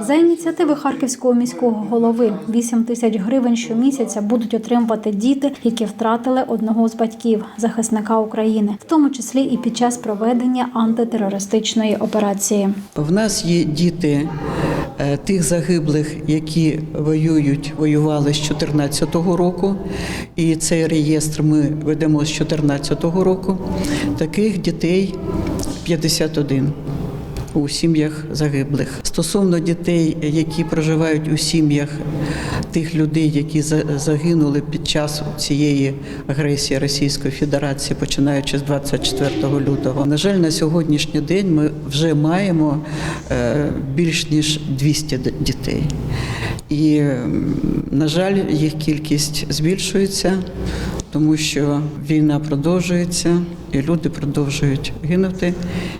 За ініціативи харківського міського голови 8 тисяч гривень щомісяця будуть отримувати діти, які втратили одного з батьків захисника України, в тому числі і під час проведення антитерористичної операції. В нас є діти е, тих загиблих, які воюють, воювали з 2014 року, і цей реєстр ми ведемо з 2014 року. Таких дітей 51 у сім'ях загиблих. Стосовно дітей, які проживають у сім'ях тих людей, які за- загинули під час цієї агресії Російської Федерації, починаючи з 24 лютого. На жаль, на сьогоднішній день ми вже маємо е, більш ніж 200 дітей. І, на жаль, їх кількість збільшується, тому що війна продовжується, і люди продовжують гинути.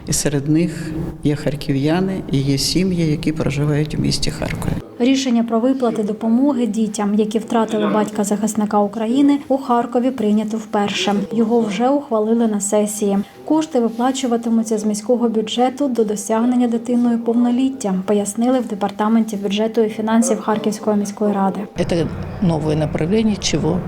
І серед них є харків'яни і є сім'ї, які проживають у місті Харкові. Рішення про виплати допомоги дітям, які втратили батька захисника України, у Харкові прийнято вперше. Його вже ухвалили на сесії. Кошти виплачуватимуться з міського бюджету до досягнення дитиною повноліття, пояснили в департаменті бюджету і фінансів Харківської міської ради. Это новое направление, чего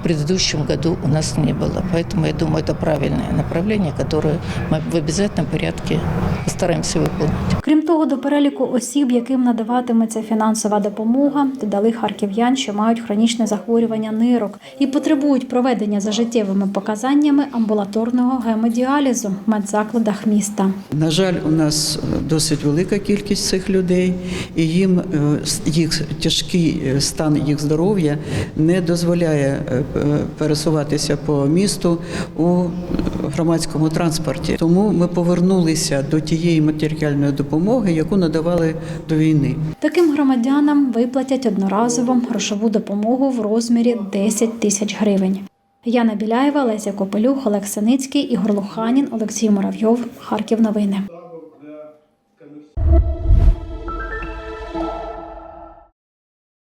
в предыдущем году у нас не было. Поэтому я думаю, это правильное направление, которое мы в обязательном порядке постараемся выполнить. Крім того, до переліку осіб, яким надаватиметься фінансова допомога, додали харків'ян, що мають хронічне захворювання нирок і потребують проведення за життєвими показаннями амбулаторного гемодіалізу в медзакладах міста. На жаль, у нас е, досить велика кількість цих людей, і їм е, с- їх тяжкий е, стан їх здоров'я не дозволяє е, п- пересуватися по місту у громадському транспорті. Тому ми повернулися до тієї матеріальної допомоги, яку надавали до війни. Таким громадянам виплатять одноразово грошову допомогу в розмірі 10 тисяч гривень. Яна Біляєва, Леся Копелюх, Олег Синицький, Ігор Луханін, Олексій Муравйов. Харків новини.